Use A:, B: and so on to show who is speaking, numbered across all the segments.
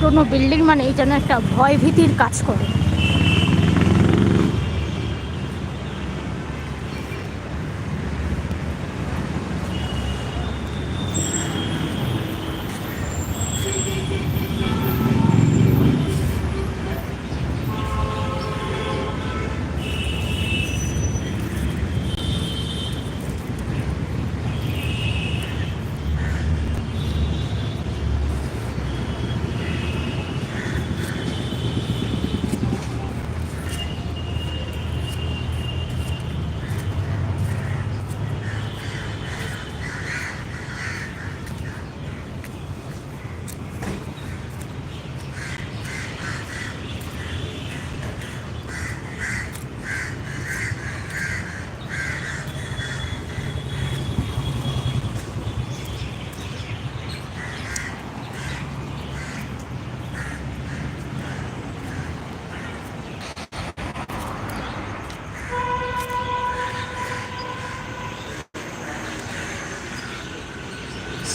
A: পুরনো বিল্ডিং মানে এই যেন একটা ভয় ভীতির কাজ করে।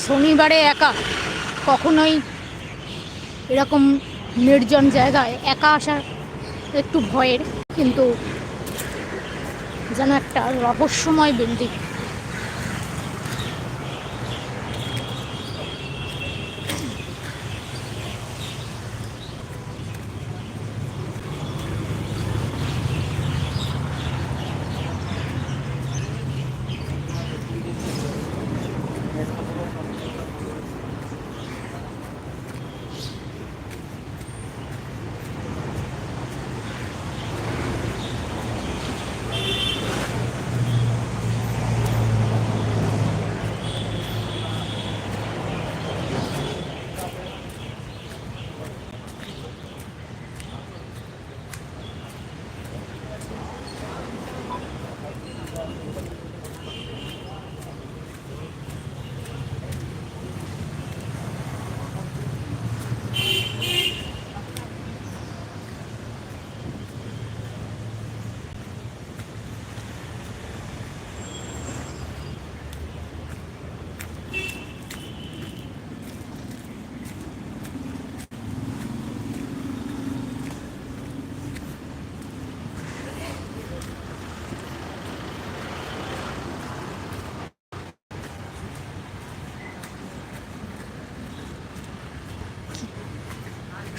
A: শনিবারে একা, কখনোই এরকম নির্জন জায়গায় একা আসা একটু ভয়ের, কিন্তু যেন একটা রহস্যময় বিল্ডিং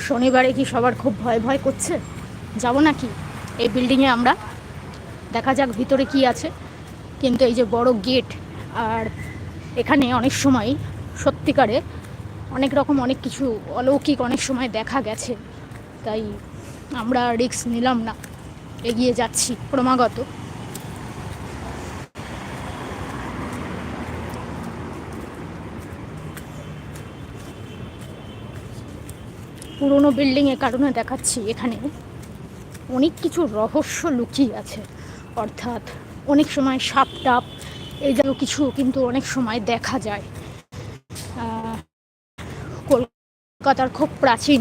A: শনিবারে কি সবার খুব ভয় ভয় করছে? যাব নাকি? এই বিল্ডিংয়ে আমরা। দেখা যাক ভিতরে কি আছে। কিন্তু এই যে বড় গেট আর এখানে অনেক সময় সত্যিকারে অনেক রকম অনেক কিছু অলৌকিক অনেক সময় দেখা গেছে। তাই আমরা রিস্ক নিলাম না। এগিয়ে যাচ্ছি ক্রমাগত। পুরনো বিল্ডিংয়ের কারণে দেখাচ্ছি এখানে। অনেক কিছু রহস্য লুকিয়ে আছে। অর্থাৎ অনেক সময় সাপ টাপ, এই জাতীয় কিছু কিন্তু অনেক সময় দেখা যায়। কলকাতার খুব প্রাচীন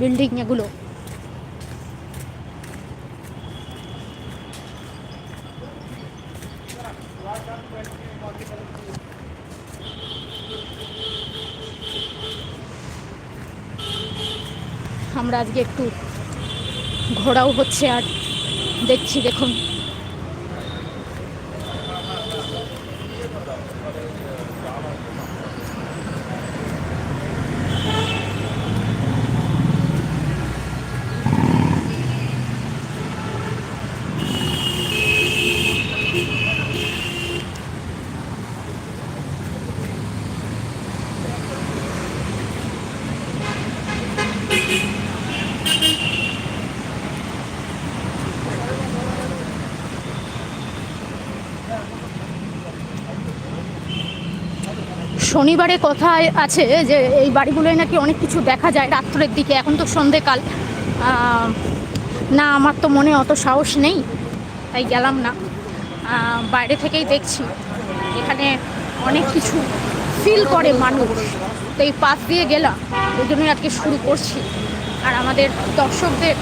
A: বিল্ডিং এগুলো। আজকে একটু ঘোরাও হচ্ছে আর দেখছি দেখুন। শনিবারে কথা আছে যে এই বাড়িগুলোয় নাকি অনেক কিছু দেখা যায় রাত্রের দিকে। এখন তো সন্ধেকাল। না, আমার তো মনে অত সাহস নেই। তাই গেলাম না। বাইরে থেকেই দেখছি। এখানে অনেক কিছু ফিল করে মানুষ। তো এই পাশ দিয়ে গেলাম। ওই জন্যই আজকে শুরু করছি। আর আমাদের দর্শকদের,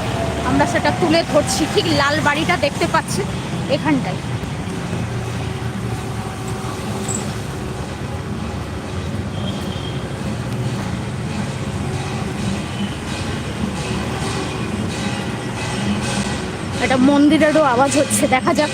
A: আমরা সেটা তুলে ধরছি। ঠিক লাল বাড়িটা দেখতে পাচ্ছি এখানটায়। একটা মন্দিরেরও আওয়াজ হচ্ছে। দেখা যাক।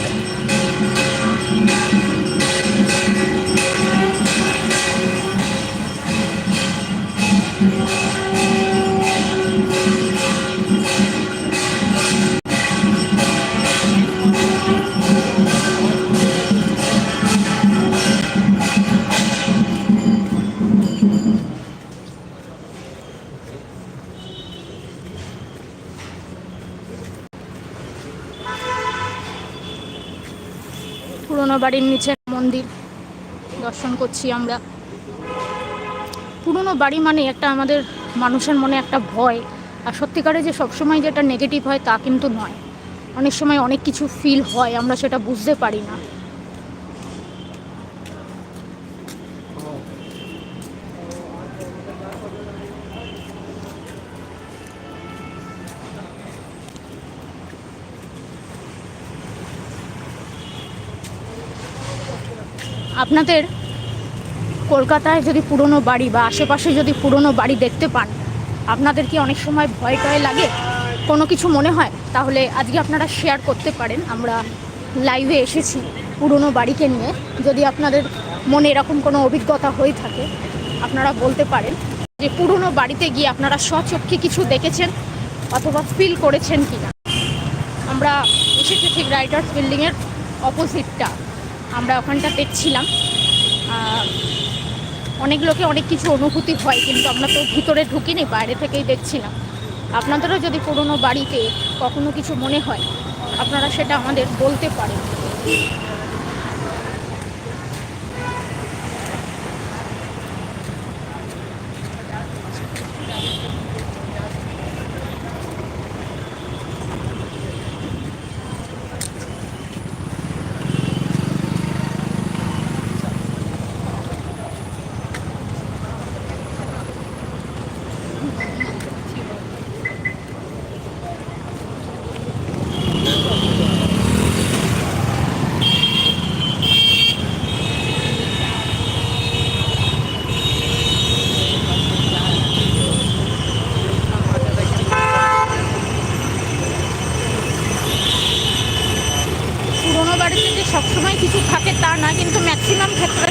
A: পুরোনো বাড়ির নিচে মন্দির দর্শন করছি আমরা। পুরনো বাড়ি মানে একটা আমাদের মানুষের মনে একটা ভয়। আর সত্যিকারে যে সবসময় যেটা নেগেটিভ হয় তা কিন্তু নয়। অনেক সময় অনেক কিছু ফিল হয়, আমরা সেটা বুঝতে পারি না। আপনাদের কলকাতায় যদি পুরনো বাড়ি বা আশেপাশে যদি পুরনো বাড়ি দেখতে পান, আপনাদের কি অনেক সময় ভয় টয় লাগে? কোনো কিছু মনে হয়? তাহলে আজকে আপনারা শেয়ার করতে পারেন। আমরা লাইভে এসেছি পুরনো বাড়িকে নিয়ে। যদি আপনাদের মনে এরকম কোনো অভিজ্ঞতা হয়ে থাকে, আপনারা বলতে পারেন যে পুরনো বাড়িতে গিয়ে আপনারা স্বচক্ষে কিছু দেখেছেন অথবা ফিল করেছেন কি না আমরা এসেছি ঠিক রাইটার্স বিল্ডিংয়ের অপোজিটটা আমরা ওখানটা দেখছিলাম অনেক লোকে অনেক কিছু অনুভূতি হয়, কিন্তু আমরা তো ভিতরে ঢুকিনি, বাইরে থেকেই দেখছিলাম। আপনাদেরও যদি পুরনো বাড়িতে কখনো কিছু মনে হয়, আপনারা সেটা আমাদের বলতে পুরোনো বাড়িতে যে সবসময় কিছু থাকে তা না কিন্তু ম্যাক্সিমাম ক্ষেত্রে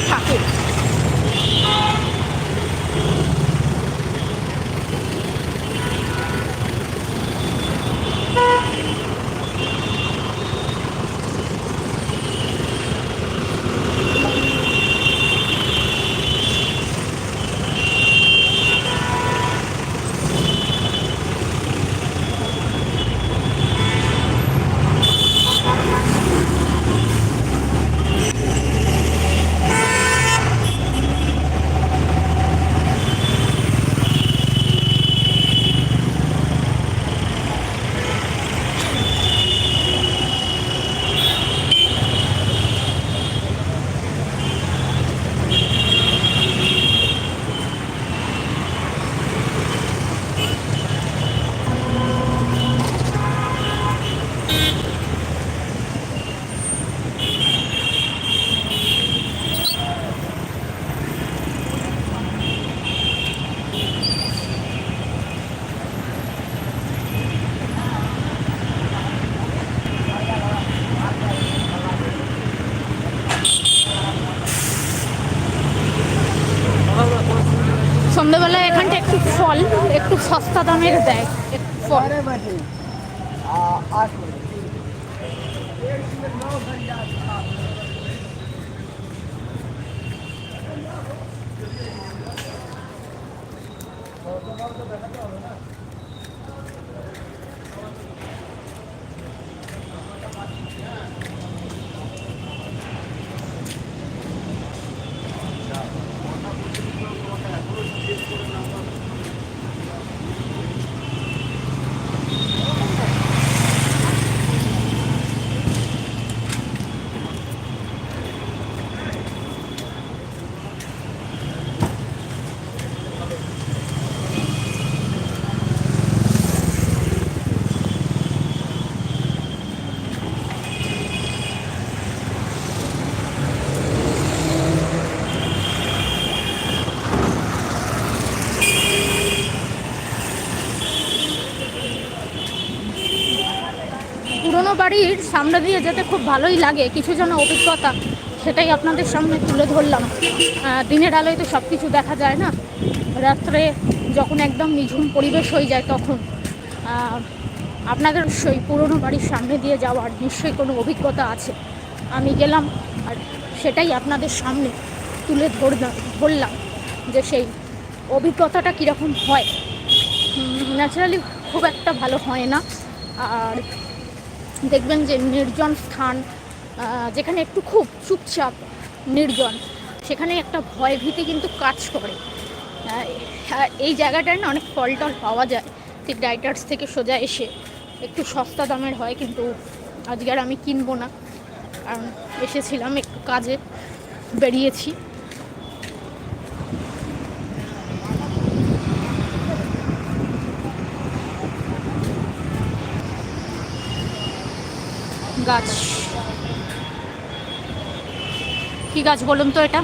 A: থাকে সন্ধ্যেবেলায় এখানটা একটু ফল একটু সস্তা দামের দেয় একটু ফল।
B: পুরনো
A: বাড়ির সামনে দিয়ে যেতে খুব ভালোই লাগে, কিছু যেন অভিজ্ঞতা সেটাই আপনাদের সামনে তুলে ধরলাম। দিনের আলোয় তো সব কিছু দেখা যায় না? রাত্রে যখন একদম নিঝুম পরিবেশ হয়ে যায় তখন আপনাদের সেই পুরনো বাড়ির সামনে দিয়ে যাওয়ার নিশ্চয়ই কোনো অভিজ্ঞতা আছে? আমি গেলাম আর সেটাই আপনাদের সামনে তুলে ধরলাম ধরলাম যে সেই অভিজ্ঞতাটা কীরকম হয়। ন্যাচারালি খুব একটা ভালো হয় না। আর দেখবেন যে নির্জন স্থান যেখানে একটু খুব চুপচাপ নির্জন, সেখানে একটা ভয় ভীতি কিন্তু কাজ করে। এই জায়গাটায় না অনেক ফল টল পাওয়া যায়। ঠিক ডাইটার্স থেকে সোজা এসে একটু সস্তা দামের হয়, কিন্তু আজকে আর আমি কিনবো না। কারণ এসেছিলাম একটু কাজে, বেরিয়েছি। গাছ। কি গাছ বলুন তো এটা?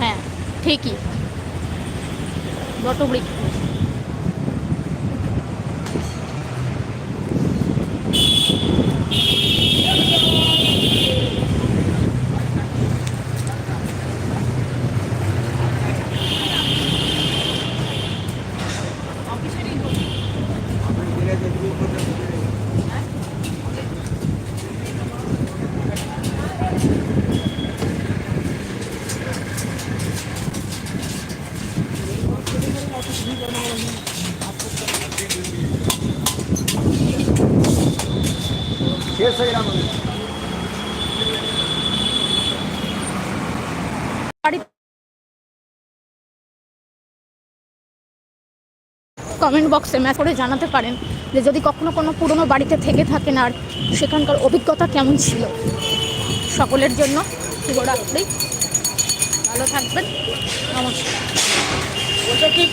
A: হ্যাঁ ঠিকই। বটবৃক্ষ। কমেন্ট বক্সে ম্যাচ করে জানাতে পারেন যে যদি কখনো কোনো পুরনো বাড়িতে থেকে থাকেন আর সেখানকার অভিজ্ঞতা কেমন ছিল? সকলের জন্য শুভরাত্রি। ভালো থাকবেন। নমস্কার।
B: ওটা ঠিক